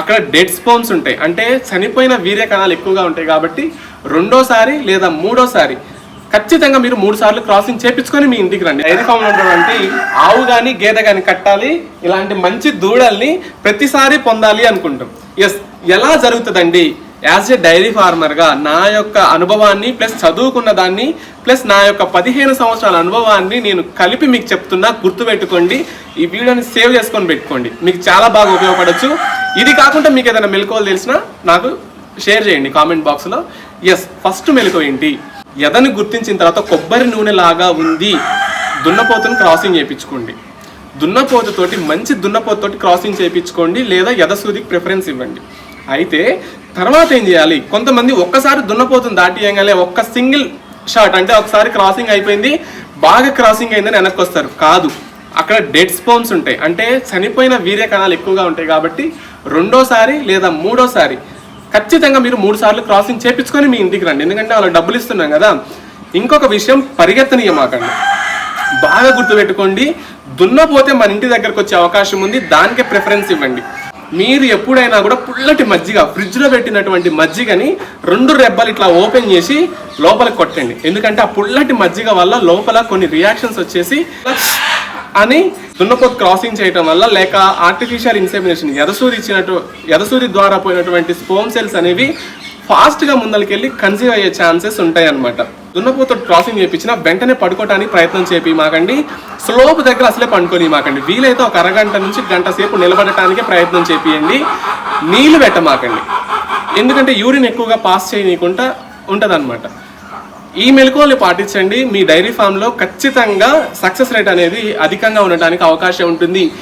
అక్కడ డెడ్ స్పోన్స్ ఉంటాయి. అంటే చనిపోయిన వీర్య కణాలు ఎక్కువగా ఉంటాయి కాబట్టి రెండోసారి లేదా మూడోసారి ఖచ్చితంగా మీరు మూడు సార్లు క్రాసింగ్ చేపించుకొని మీ ఇంటికి రండి. డైరీ ఫామ్ ఉన్నటువంటి ఆవు కానీ గేదె కానీ కట్టాలి. ఇలాంటి మంచి దూడల్ని ప్రతిసారి పొందాలి అనుకుంటాం. ఎస్ ఎలా జరుగుతుందండి? యాజ్ ఎ డైరీ ఫార్మర్గా నా యొక్క అనుభవాన్ని ప్లస్ చదువుకున్న దాన్ని ప్లస్ నా యొక్క పదిహేను సంవత్సరాల అనుభవాన్ని నేను కలిపి మీకు చెప్తున్నా. గుర్తుపెట్టుకోండి. ఈ వీడియోని సేవ్ చేసుకొని పెట్టుకోండి. మీకు చాలా బాగా ఉపయోగపడచ్చు. ఇది కాకుండా మీకు ఏదైనా మెలకువలు తెలిసినా నాకు షేర్ చేయండి కామెంట్ బాక్స్లో. ఎస్ ఫస్ట్ మెలకువ ఏంటి? ఎదని గుర్తించిన తర్వాత కొబ్బరి నూనె లాగా ఉంది. దున్నపోతును క్రాసింగ్ చేయించుకోండి. దున్నపోతుతోటి మంచి దున్నపోతుతోటి క్రాసింగ్ చేయించుకోండి లేదా ఎదసూదికి ప్రిఫరెన్స్ ఇవ్వండి. అయితే తర్వాత ఏం చేయాలి? కొంతమంది ఒక్కసారి దున్నపోతుని దాటియంగానే ఒక్క సింగిల్ షాట్ అంటే ఒకసారి క్రాసింగ్ అయిపోయింది బాగా క్రాసింగ్ అయిందని వెనక్కి వస్తారు. కాదు. అక్కడ డెడ్ స్పోన్స్ ఉంటాయి. అంటే చనిపోయిన వీర్య కణాలు ఎక్కువగా ఉంటాయి కాబట్టి రెండోసారి లేదా మూడోసారి ఖచ్చితంగా మీరు మూడు సార్లు క్రాసింగ్ చేపించుకొని మీ ఇంటికి రండి. ఎందుకంటే వాళ్ళకి డబ్బులు ఇస్తున్నాం కదా. ఇంకొక విషయం పరిగెత్తనీయమాకండి. బాగా గుర్తుపెట్టుకోండి. దున్నపోతే మన ఇంటి దగ్గరకు వచ్చే అవకాశం ఉంది. దానికే ప్రిఫరెన్స్ ఇవ్వండి. మీరు ఎప్పుడైనా కూడా పుల్లటి మజ్జిగ ఫ్రిడ్జ్లో పెట్టినటువంటి మజ్జిగని రెండు రెబ్బలు ఇట్లా ఓపెన్ చేసి లోపల కొట్టండి. ఎందుకంటే ఆ పుల్లటి మజ్జిగ వల్ల లోపల కొన్ని రియాక్షన్స్ వచ్చేసి అని దున్నపోతు క్రాసింగ్ చేయటం వల్ల లేక ఆర్టిఫిషియల్ ఇన్సెమినేషన్ ఎదసూరి ఇచ్చినట్టు ఎదసూరి ద్వారా పోయినటువంటి స్పోమ్ సెల్స్ అనేవి ఫాస్ట్గా ముందరికెళ్ళి కన్సీవ్ అయ్యే ఛాన్సెస్ ఉంటాయి అనమాట దున్నపోతు క్రాసింగ్ చేయించినా వెంటనే పడుకోవడానికి ప్రయత్నం చేపి మాకండి స్లోప్ దగ్గర అసలే పండుకొని మాకండి వీలైతే ఒక అరగంట నుంచి గంట సేపు నిలబడటానికి ప్రయత్నం చేపియండి. నీళ్ళు పెట్టమాకండి. ఎందుకంటే యూరిన్ ఎక్కువగా పాస్ చేయనీయకుండా ఉంటుంది ఈ మెలకువల్ని పాటించండి. మీ డైరీ ఫామ్లో ఖచ్చితంగా సక్సెస్ రేట్ అనేది అధికంగా ఉండడానికి అవకాశం ఉంటుంది.